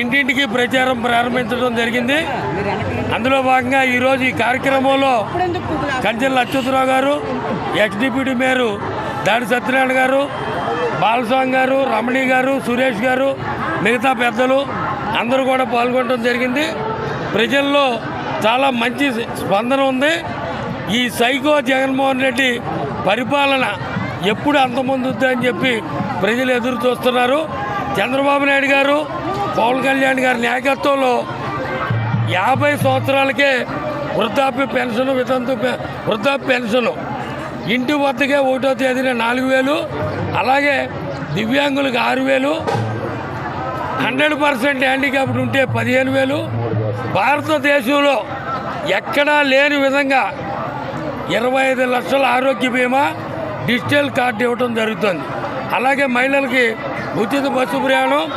ఇంటింటికి ప్రచారం ప్రారంభించడం జరిగింది. అందులో భాగంగా ఈరోజు ఈ కార్యక్రమంలో కంచెల అచ్యుతరావు గారు ఎక్స్ డిప్యూటీ మేయరు దాడి సత్యనారాయణ గారు బాలస్వామి గారు రమణి గారు సురేష్ గారు మిగతా పెద్దలు అందరూ కూడా పాల్గొనడం జరిగింది. ప్రజల్లో చాలా మంచి స్పందన ఉంది. ఈ సైకో జగన్మోహన్ రెడ్డి పరిపాలన ఎప్పుడు అంతమందుద్దా అని చెప్పి ప్రజలు ఎదురు చూస్తున్నారు. చంద్రబాబు నాయుడు గారు పవన్ కళ్యాణ్ గారి నాయకత్వంలో యాభై సంవత్సరాలకే వృద్ధాప్య పెన్షన్ వితంతు పె- వృద్ధాప్య పెన్షన్. ఇంటి వద్దకే ఒకటో తేదీన నాలుగు వేలు అలాగే దివ్యాంగులకు ఆరు వేలు హండ్రెడ్ పర్సెంట్ హ్యాండిక్యాప్డ్ ఉంటే పదిహేను వేలు. భారతదేశంలో ఎక్కడా లేని విధంగా ఇరవై ఐదు లక్షల ఆరోగ్య బీమా డిజిటల్ కార్డు ఇవ్వడం జరుగుతుంది. అలాగే మహిళలకి நூற்றி பத்து பிரயாணம்